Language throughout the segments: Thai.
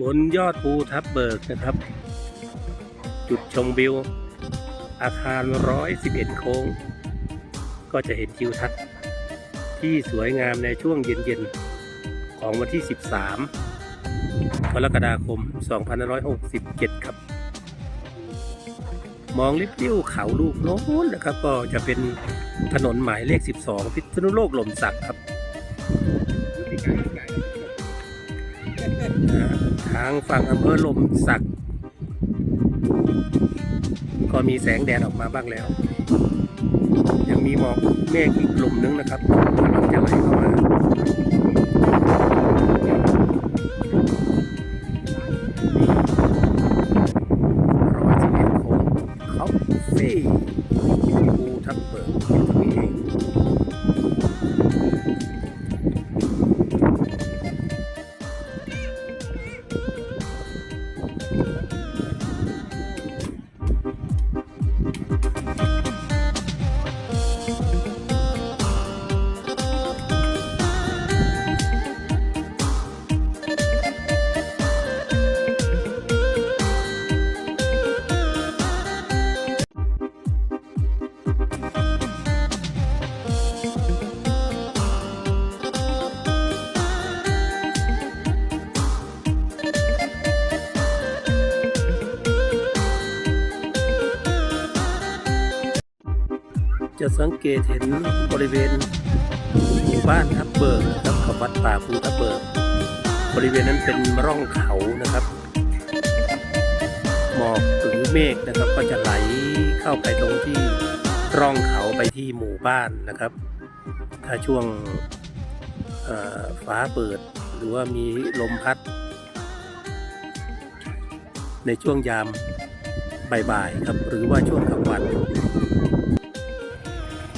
บนยอดภูทับเบิกนะครับ จุดชมวิว อาคาร 111 โค้ง ก็จะเห็นทิวทัศน์ที่สวยงามในช่วงเย็นๆ ของวันที่ 13กรกฎาคม 2567 ครับ มองลิบลิ้วเขาลูกโน้นนะครับ ก็จะเป็นถนนหมายเลข 12 พิษณุโลกหล่มสักครับ ทางฝั่งอำเภอลมสัก ก็มีแสงแดดออกมาบ้างแล้ว ยังมีหมอกเมฆอีกกลุ่มนึงนะครับกำลังจะไหลเข้ามาร้อยสิบเอ็ดโค้งคอฟฟี่ภูทับเบิก จะสังเกตเห็นบริเวณหมู่บ้านทับเบิกนะครับกับวัดป่าภูทับเบิก บริเวณนั้นเป็นร่องเขานะครับหมอกหรือเมฆนะครับ ก็จะไหลเข้าไปตรงที่ร่องเขาไปที่หมู่บ้านนะครับ ถ้าช่วงฟ้าเปิดหรือว่ามีลมพัด ในช่วงยามบ่ายๆครับหรือว่าช่วงกลางวัน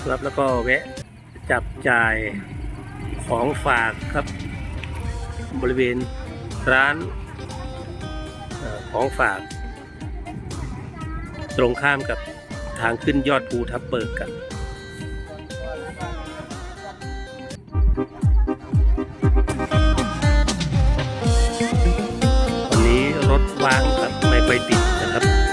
ครับ แล้วก็แวะจับจ่ายของฝากครับ บริเวณร้านออของฝาก ตรงข้ามกับทางขึ้นยอดภูทับเบิกกันวันนี้รถว่างครับไม่ค่อยติดนะครับ